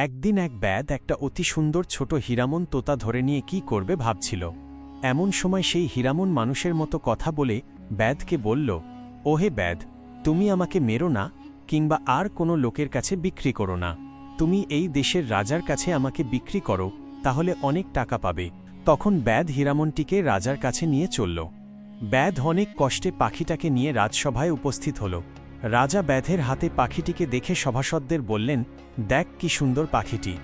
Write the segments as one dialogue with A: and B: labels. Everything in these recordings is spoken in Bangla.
A: একদিন এক ব্যাদ একটা অতি সুন্দর ছোট হীরামন তোতা ধরে নিয়ে কি করবে ভাবছিল। এমন সময় সেই হীরামন মানুষের মতো কথা বলে ব্যাদকে বলল, ওহে ব্যাদ তুমি আমাকে মেরো না, কিংবা আর কোনো লোকের কাছে বিক্রি করো না। তুমি এই দেশের রাজার কাছে আমাকে বিক্রি করো, তাহলে অনেক টাকা পাবে। তখন ব্যাদ হীরামনটিকে রাজার কাছে নিয়ে চলল। ব্যাধ অনেক কষ্টে পাখিটাকে নিয়ে রাজসভায় উপস্থিত হল। রাজা ব্যাধের হাতে পাখিটিকে দেখে সভাসদদের বললেন, দেখ কি সুন্দর পাখিটি।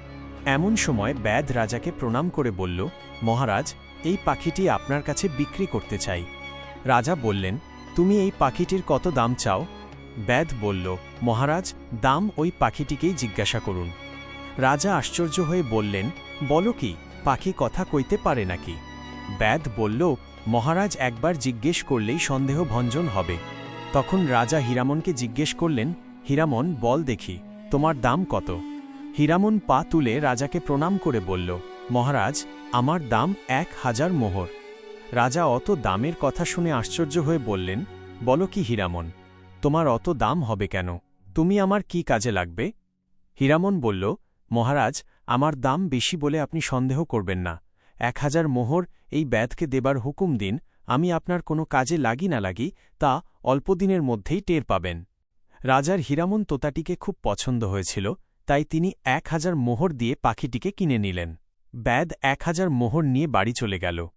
A: এমন সময় ব্যাধ রাজাকে প্রণাম করে বলল, মহারাজ, এই পাখিটি আপনার কাছে বিক্রি করতে চাই। রাজা বললেন, তুমি এই পাখিটির কত দাম চাও? ব্যাধ বলল, মহারাজ, দাম ওই পাখিটিকেই জিজ্ঞাসা করুন। রাজা আশ্চর্য হয়ে বললেন, বলো কি, পাখি কথা কইতে পারে নাকি? ব্যাধ বলল, মহারাজ একবার জিজ্ঞেস করলেই সন্দেহ ভঞ্জন হবে। তখন রাজা হীরামনকে জিজ্ঞেস করলেন, হীরামন, বল দেখি, তোমার দাম কত? হীরামন পা তুলে রাজাকে প্রণাম করে বলল, মহারাজ, আমার দাম এক হাজার মোহর। রাজা অত দামের কথা শুনে আশ্চর্য হয়ে বললেন, বলো কি হীরামন, তোমার অত দাম হবে কেন? তুমি আমার কি কাজে লাগবে? হীরামন বলল, মহারাজ, আমার দাম বেশি বলে আপনি সন্দেহ করবেন না। এক হাজার মোহর এই ব্যাধকে দেবার হুকুম দিন আমি আপনার কোনো কাজে লাগি না লাগি তা অল্পদিনের মধ্যেই টের পাবেন। রাজার হীরামন তোতাটিকে খুব পছন্দ হয়েছিল, তাই তিনি এক হাজার মোহর দিয়ে পাখিটিকে কিনে নিলেন। ব্যাদ এক হাজার মোহর নিয়ে বাড়ি চলে গেল।